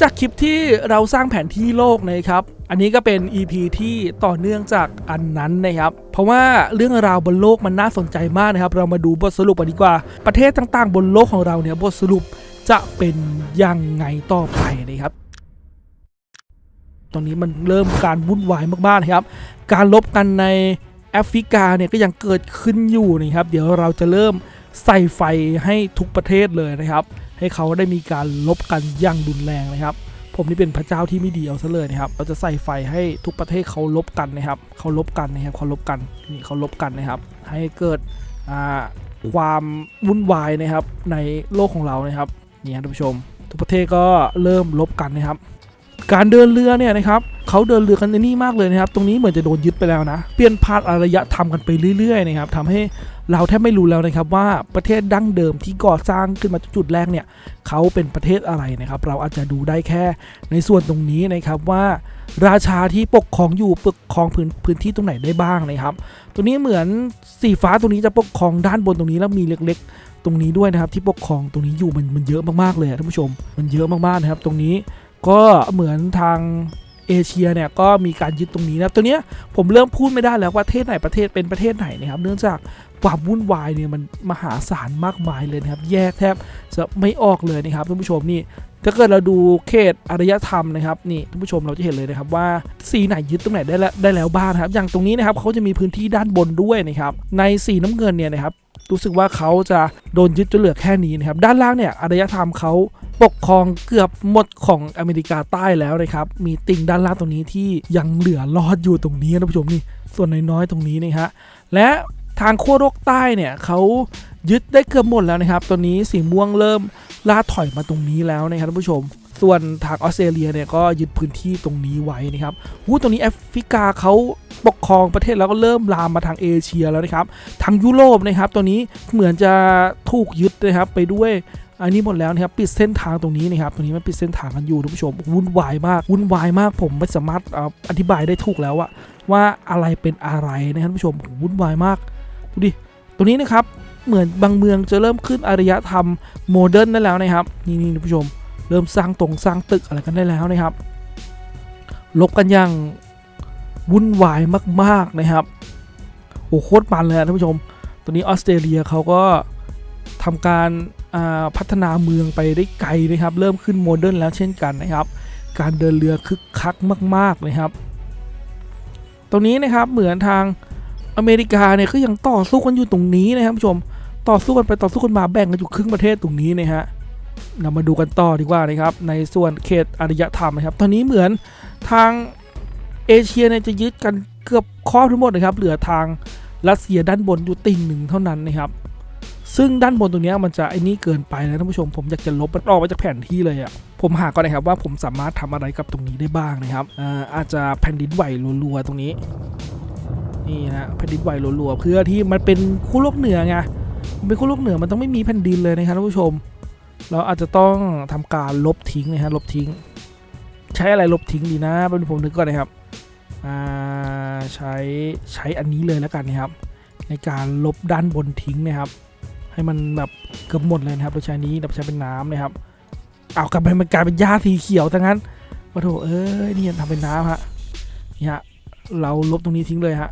จากคลิปที่เราสร้างแผนที่โลกนะครับ อันนี้ก็เป็น EP ที่ต่อเนื่องจากอันนั้นนะครับ เพราะว่าเรื่องราวบนโลกมันน่าสนใจมากนะครับ เรามาดูบทสรุปกันดีกว่า ประเทศต่างๆ บนโลกของเราเนี่ยบทสรุปจะเป็นยังไงต่อไปนะครับ ตอนนี้มันเริ่มการวุ่นวายมากๆนะครับ การลบกันในแอฟริกาเนี่ยก็ยังเกิดขึ้นอยู่นะครับ เดี๋ยวเราจะเริ่มใส่ไฟให้ทุกประเทศเลยนะครับ ให้เขาได้มีการลบกันอย่างรุนแรงนะครับ ผมนี่เป็นพระเจ้าที่ไม่ดีเอาซะเลยนะครับ เราจะใส่ไฟให้ทุกประเทศเขาลบกันนะครับเขาลบกันนะครับเขาลบกันนี่เขาลบกันนะครับ ให้เกิดความวุ่นวายนะครับในโลกของเรานะครับนี่ครับท่านผู้ชม ทุกประเทศก็เริ่มลบกันนะครับ การเดินเรือเนี่ยนะครับเขาเดินเรือกันในนี่มากเลยนะครับ ตรงนี้เหมือนจะโดนยึดไปแล้วนะ เปลี่ยนผ่านอารยธรรมกันไปเรื่อยๆนะครับทำให้เราแทบไม่รู้แล้วนะครับว่าประเทศดั้งเดิมที่ก่อสร้างขึ้นมาจุดแรกเนี่ยเขาเป็นประเทศอะไรนะครับ เราอาจจะดูได้แค่ในส่วนตรงนี้นะครับว่าราชาที่ปกครองอยู่ปกครองพื้นพื้นที่ตรงไหนได้บ้างนะครับ ตัวนี้เหมือนสีฟ้าตรงนี้จะปกครองด้านบนตรงนี้แล้วมีเล็กๆ ตรงนี้ด้วยนะครับที่ปกครองตรงนี้อยู่มันมันเยอะมากๆเลยท่านผู้ชม มันเยอะมากๆนะครับ ตรงนี้ ก็เหมือนทางเอเชียเนี่ยก็มีการยึดตรงนี้นะตัวเนี้ยผมเริ่มพูดไม่ได้แล้วว่าประเทศไหนประเทศเป็นประเทศไหนนะครับ เนื่องจากความวุ่นวายเนี่ยมันมหาศาลมากมายเลยนะครับ แยกแทบจะไม่ออกเลยนะครับท่านผู้ชมนี่ถ้าเกิดเราดูเขตอารยธรรมนะครับนี่ท่านผู้ชมเราจะเห็นเลยนะครับว่าสีไหนยึดตรงไหนได้แล้วได้แล้วบ้างนครับ อย่างตรงนี้นะครับเขาจะมีพื้นที่ด้านบนด้วยนะครับในสีน้ำเงินเนี่ยนะครับรู้สึกว่าเขาจะโดนยึดจนเหลือแค่นี้นะครับด้านล่างเนี่ยอารยธรรมเขา ปกครองเกือบหมดของอเมริกาใต้แล้วนะครับ มีติ่งด้านล่างตรงนี้ที่ยังเหลือรอดอยู่ตรงนี้นะท่านผู้ชมนี่ส่วนน้อยๆตรงนี้นะฮะและทางขั้วโลกใต้เนี่ยเขายึดได้เกือบหมดแล้วนะครับตัวนี้สีม่วงเริ่มล่าถอยมาตรงนี้แล้วนะครับท่านผู้ชม ส่วนทางออสเตรเลียเนี่ยก็ยึดพื้นที่ตรงนี้ไว้นะครับหูตรงนี้แอฟริกาเขาปกครองประเทศแล้วก็เริ่มลามมาทางเอเชียแล้วนะครับ ทางยุโรปนะครับตัวนี้เหมือนจะถูกยึดนะครับไปด้วย อันนี้หมดแล้วนะครับปิดเส้นทางตรงนี้นะครับตรงนี้มันปิดเส้นทางกันอยู่ท่านผู้ชมวุ่นวายมากวุ่นวายมากผมไม่สามารถอธิบายได้ถูกแล้วอะว่าอะไรเป็นอะไรนะครับท่านผู้ชมวุ่นวายมากดูดิตรงนี้นะครับเหมือนบางเมืองจะเริ่มขึ้นอารยธรรมโมเดิร์นได้แล้วนะครับนี่นี่ท่านผู้ชม เริ่มสร้างตรงสร้างตึกอะไรกันได้แล้วนะครับลบกันอย่างวุ่นวายมากๆนะครับโอ้โคตรมันเลยท่านผู้ชม ตอนนี้ออสเตรเลียเขาก็ทำการ พัฒนาเมืองไปได้ไกลนะครับ เริ่มขึ้นโมเดิร์นแล้วเช่นกันนะครับ การเดินเรือคึกคักมากๆนะครับ ตรงนี้นะครับเหมือนทางอเมริกาเนี่ยก็ยังต่อสู้กันอยู่ตรงนี้นะครับผู้ชมต่อสู้กันไปต่อสู้กันมาแบ่งกันอยู่ครึ่งประเทศตรงนี้นะฮะเรามาดูกันต่อดีกว่านะครับ ในส่วนเขตอารยธรรมนะครับ ตอนนี้เหมือนทางเอเชียเนี่ยจะยึดกันเกือบครอบทั้งหมดนะครับ เหลือทางรัสเซียด้านบนอยู่ติ่งหนึ่งเท่านั้นนะครับ ซึ่งด้านบนตรงนี้มันจะไอ้นี่เกินไปนะท่านผู้ชมผมอยากจะลบมันออกมาจากแผนที่เลยอะ่ะผมหาก่อนนะครับว่าผมสามารถทำอะไรกับตรงนี้ได้บ้างนะครับอ่าอาจจะแผ่นดินไหวรัวๆตรงนี้นี่ฮะแผ่นดินไหวรัวๆเพื่อที่มันเป็นคู่โลกเหนือไงมันเป็นคู่โลกเหนือมันต้องไม่มีแผ่นดินเลยนะครับท่านผู้ชม เราอาจจะต้องทำการลบทิ้งนะฮะลบทิ้ง ใช้อะไรลบทิ้งดีนะเป็นผมนึกก่อนนะครับอ่าใช้ใช้อันนี้เลยแล้วกันนะครับ ในการลบด้านบนทิ้งนะครับ ให้มันแบบเกือบหมดเลยนะครับเราใช้นี้เราใช้เป็นน้ำนะครับ เอากลับไปมันกลายเป็นหญ้าสีเขียวทั้งนั้นว่าโถเอ้ยนี่ทำเป็นน้ำฮะนี่ฮะเราลบตรงนี้ทิ้งเลยฮะ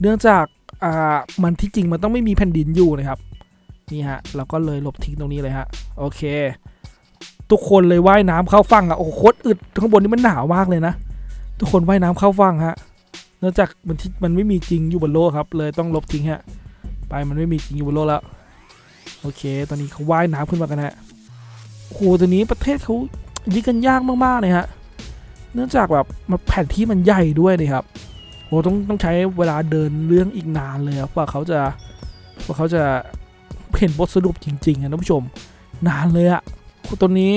เนื่องจากอ่ามันที่จริงมันต้องไม่มีแผ่นดินอยู่นะครับนี่ฮะเราก็เลยลบทิ้งตรงนี้เลยฮะโอเค ทุกคนเลยว่ายน้ำเข้าฝั่งอะโอ้โหคตรอึดข้างบนนี่มันหนาวมากเลยนะ ทุกคนว่ายน้ำเข้าฝั่งฮะเนื่องจากมันที่มันไม่มีจริงอยู่บนโลกครับ เลยต้องลบทิ้งฮะไปมันไม่มีจริงอยู่บนโลกแล้ว โอเค ตอนนี้เขาว่ายน้ำขึ้นมากันฮะโอ้โหตอนนี้ประเทศเขายึดกันยากมากๆเลยฮะ เนื่องจากแบบมันแผ่นที่มันใหญ่ด้วยนะครับโหต้องต้องใช้เวลาเดินเรื่องอีกนานเลยครับกว่าเขาจะกว่าเขาจะเห็นบทสรุปจริงๆอะท่านผู้ชม นานเลยอะตัวนี้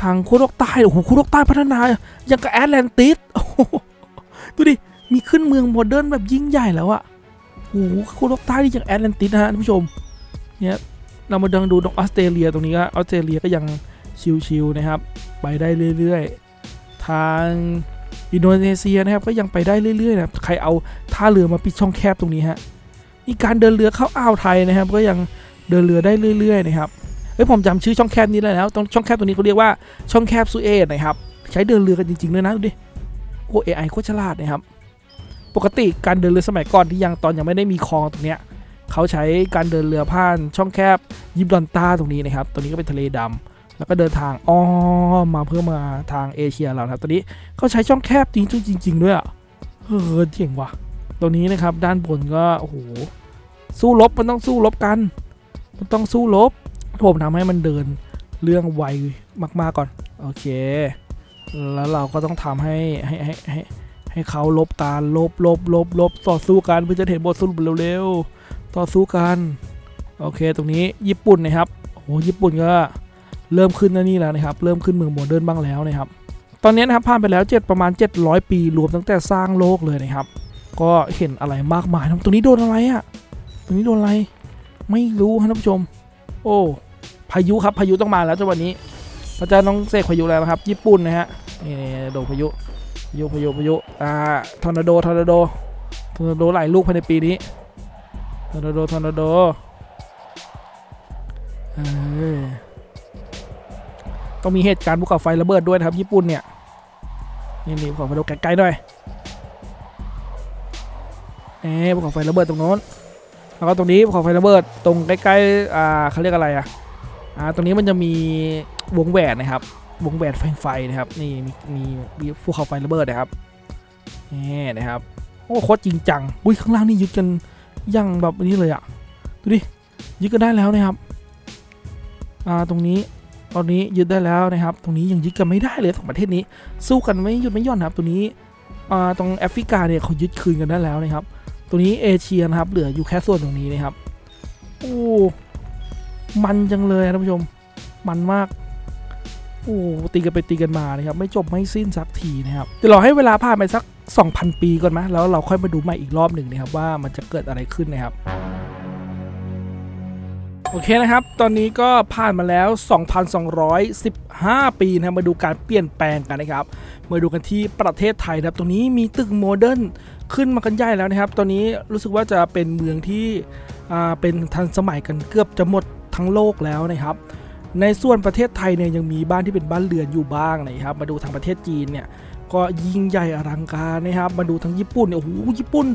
ทางคู่โลกใต้โอ้โหคู่โลกใต้พัฒนาอย่างกับแอตแลนติสโอ้โหดูดิมีขึ้นเมืองโมเดิร์นแบบยิ่งใหญ่แล้วอะโอ้โหคู่โลกใต้นี่อย่างแอตแลนติสนะฮะท่านผู้ชมเนี่ย เรามาดังดูตรงออสเตรเลียตรงนี้ก็ออสเตรเลียก็ยังชิวๆนะครับ ไปได้เรื่อยๆ ทางอินโดนีเซียนะครับก็ยังไปได้เรื่อยๆนะครับใครเอาท่าเรือมาปิดช่องแคบตรงนี้ฮะมีการเดินเรือเข้าอ่าวไทยนะครับ ก็ยังเดินเรือได้เรื่อยๆนะครับเฮ้ยผมจำชื่อช่องแคบนี้ได้แล้วตรงช่องแคบตัวนี้เขาเรียกว่าช่องแคบซูเอตนะครับใช้เดินเรือกันจริงๆด้วยนะดูดิโอ้เอไอโคตรฉลาดนะครับ ปกติการเดินเรือสมัยก่อนที่ยังตอนยังไม่ได้มีคลองตรงเนี้ย เขาใช้การเดินเรือผ่านช่องแคบยิบรอนตาตรงนี้นะครับตัวนี้ก็เป็นทะเลดำแล้วก็เดินทางอ้อมมาเพื่อมาทางเอเชียเราครับตัวนี้เขาใช้ช่องแคบจริงจริง ๆ ด้วยอะเออเจ๋งว่ะตัวนี้นะครับด้านบนก็โอ้โหสู้รบมันต้องสู้รบกัน มันต้องสู้รบผมทำให้มันเดินเรื่องไวมากๆก่อน โอเค แล้วเราก็ต้องทำให้ให้ให้ให้ให้เขาลบการลบลบลบลบต่อสู้กันเพื่อจะเห็นบทสรุปเร็วๆ ต่อสู้กันโอเคตรงนี้ญี่ปุ่นนะครับโอ้ญี่ปุ่นก็เริ่มขึ้นแล้วนี่แล้วนะครับ เริ่มขึ้นเมืองโมเดิร์นบ้างแล้วนะครับ ตอนนี้นะครับผ่านไปแล้ว 7 ประมาณ 700 ปีรวมตั้งแต่สร้างโลกเลยนะครับ ก็เห็นอะไรมากมายนะตรงนี้โดนอะไรอะ่ะตรงนี้โดนอะไร ไม่รู้ครับท่านผู้ชม โอ้พายุครับพายุต้องมาแล้วจังหวะนี้พระเจ้าต้องเสกพายุแล้วนะครับ ญี่ปุ่นนะฮะนี่โดนพายุพายุพายุพายุอ่าทอร์นาโดทอร์นาโดทอร์นาโดหลายลูกภายในปีนี้ อร์นาโดทอร์นาโดเออต้องมีเหตุการณ์ภูเขาไฟระเบิดด้วยนะครับ ญี่ปุ่นเนี่ยนี่นี่ภูเขาไฟระเบิดใกล้ๆหน่อยเอ๊ภูเขาไฟระเบิดตรงโน้นแล้วก็ตรงนี้ภูเขาไฟระเบิดตรงใกล้ๆอ่าเขาเรียกอะไรอะอ่าตรงนี้มันจะมีวงแหวนนะครับ วงแหวนไฟไฟนะครับ นี่มีมีมีภูเขาไฟระเบิดนะครับนี่นะครับโอ้โคตรจริงจังอุ้ยข้างล่างนี่ยึดกัน อยังแบบนี้เลยอะดูดิยึดกันได้แล้วนะครับอ่าตรงนี้ตอนนี้ยึดได้แล้วนะครับ ตรงนี้ยังยึดกันไม่ได้เลยสองประเทศนี้ สู้กันไม่หยุดไม่ย่อนครับตัวนี้อ่าตรงแอฟริกาเนี่ยเขายึดคืนกันได้แล้วนะครับตัวนี้เอเชียนะครับ เหลืออยู่แค่ส่วนตรงนี้นะครับโอ้มันจังเลยท่านผู้ชม มันมากโอ้ตีกันไปตีกันมานะครับ ไม่จบไม่สิ้นสักทีนะครับเดี๋ยวรอให้เวลาผ่านไปสัก 2,000 ปีก่อนไหมแล้วเราค่อยมาดูใหม่อีกรอบหนึ่งนะครับว่ามันจะเกิดอะไรขึ้นนะครับโอเคนะครับ ตอนนี้ก็ผ่านมาแล้ว 2,215 ปีนะครับมาดูการเปลี่ยนแปลงกันนะครับ มาดูกันที่ประเทศไทยนะครับตรงนี้มีตึกโมเดิร์นขึ้นมากันใหญ่แล้วนะครับ ตอนนี้รู้สึกว่าจะเป็นเมืองที่เป็นทันสมัยกันเกือบจะหมดทั้งโลกแล้วนะครับ ในส่วนประเทศไทยเนี่ยยังมีบ้านที่เป็นบ้านเรือนอยู่บ้างนะครับ มาดูทางประเทศจีนเนี่ย ก็ยิ่งใหญ่อลังการนะครับ มาดูทางญี่ปุ่นเนี่ยโอ้โหญี่ปุ่น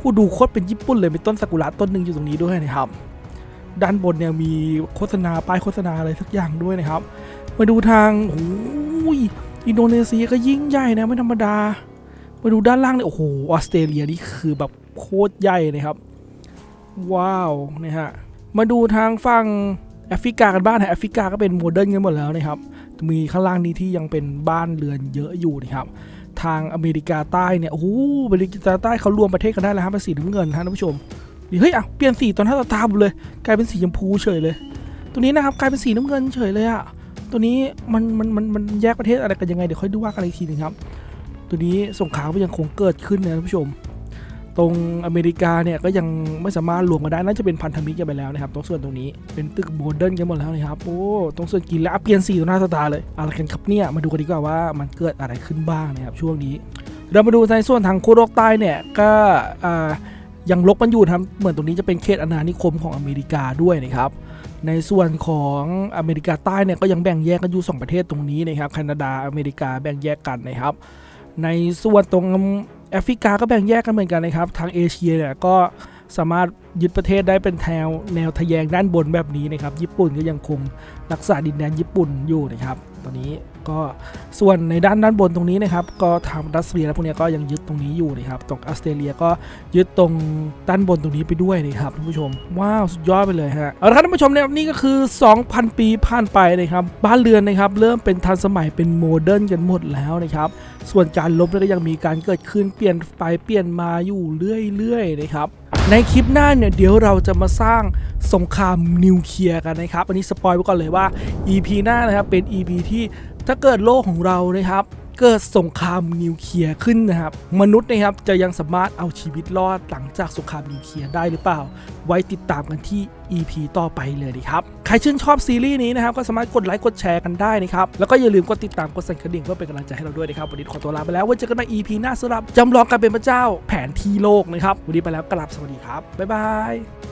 กูดูโคตรเป็นญี่ปุ่นเลยมีต้นซากุระต้นหนึ่งอยู่ตรงนี้ด้วยนะครับ ด้านบนเนี่ยมีโฆษณาป้ายโฆษณาอะไรสักอย่างด้วยนะครับ มาดูทางโอ้ยอินโดนีเซียก็ยิ่งใหญ่นะไม่ธรรมดา มาดูด้านล่างเนี่ยโอ้โหออสเตรเลียนี่คือแบบโคตรใหญ่นะครับ ว้าวนะฮะมาดูทางฝั่งแอฟริกากันบ้างนะแอฟริกาก็เป็นโมเดิร์นกันหมดแล้วนะครับ มีข้างล่างนี้ที่ยังเป็นบ้านเรือนเยอะอยู่นะครับ ทางอเมริกาใต้เนี่ยโอ้โหอเมริกาใต้เขารวมประเทศกันได้แล้วครับเป็นสีน้ำเงินนะท่านผู้ชมเฮ้ยอะเปลี่ยนสีตอนหน้าตาตาเลย กลายเป็นสีชมพูเฉยเลย ตัวนี้นะครับกลายเป็นสีน้ำเงินเฉยเลยอะตัวนี้มันมันมันมันแยกประเทศอะไรกันยังไงเดี๋ยวค่อยดูว่ากันอีกทีหนึงครับ ตัวนี้สงครามก็ยังคงเกิดขึ้นนะท่านผู้ชม ตรงอเมริกาเนี่ยก็ยังไม่สามารถรวมกันได้น่าจะเป็นพันธมิตรกันไปแล้วนะครับตรงส่วนตรงนี้เป็นตึกโมเดิร์นกันหมดแล้วนะครับโอ้ตรงส่วนกินแล้วเปลี่ยนสีตรงหน้าตาเลยอะไรกันครับเนี่ยมาดูกันดีกว่าว่ามันเกิดอะไรขึ้นบ้างนะครับช่วงนี้ เรามาดูในส่วนทางโคโรกใต้เนี่ยก็ยังลบกันอยู่ครับเหมือนตรงนี้จะเป็นเขตอาณานิคมของอเมริกาด้วยนะครับในส่วนของอเมริกาใต้เนี่ยก็ยังแบ่งแยกกันอยู่สองประเทศตรงนี้นะครับแคนาดาอเมริกาแบ่งแยกกันนะครับ ในส่วนตรง แอฟริกาก็แบ่งแยกกันเหมือนกันนะครับ ทางเอเชียเนี่ยก็ สามารถยึดประเทศได้เป็นแถวแนวทะแยงด้านบนแบบนี้นะครับ ญี่ปุ่นก็ยังคงรักษาดินแดนญี่ปุ่นอยู่นะครับ ตอนนี้ก็ส่วนในด้านด้านบนตรงนี้นะครับ ก็ทางรัสเซียและพวกนี้ก็ยังยึดตรงนี้อยู่นะครับตรงออสเตรเลียก็ยึดตรงด้านบนตรงนี้ไปด้วยนะครับท่านผู้ชม ว้าว สุดยอดไปเลยฮะเอาละครับท่านผู้ชมเนี่ยนี่ก็คือ 2,000 ปีผ่านไปนะครับ บ้านเรือนนะครับ เริ่มเป็นทันสมัยเป็นโมเดิร์นกันหมดแล้วนะครับ ส่วนการลบก็ยังมีการเกิดขึ้นเปลี่ยนไปเปลี่ยนมาอยู่เรื่อยๆนะครับ ในคลิปหน้าเนี่ยเดี๋ยวเราจะมาสร้างสงครามนิวเคลียร์กันนะครับ อันนี้สปอยไว้ก่อนเลยว่า EP หน้านะครับเป็น EP ที่ถ้าเกิดโลกของเรานะครับ เกิดสงครามนิวเคลียร์ขึ้นนะครับ มนุษย์นะครับจะยังสามารถเอาชีวิตรอดหลังจากสงครามนิวเคลียร์ได้หรือเปล่า ไว้ติดตามกันที่ EP ต่อไปเลยดีครับ ใครชื่นชอบซีรีส์นี้นะครับ ก็สามารถกดไลค์กดแชร์กันได้นะครับ แล้วก็อย่าลืมกดติดตามกดสั่นกระดิ่งเพื่อเป็นกำลังใจให้เราด้วยนะครับ วันนี้ขอตัวลาไปแล้วไว้เจอกันใน EP หน้าสำหรับจำลองการเป็นพระเจ้าแผนที่โลกนะครับวันนี้ไปแล้วกลับสวัสดีครับบ๊ายบาย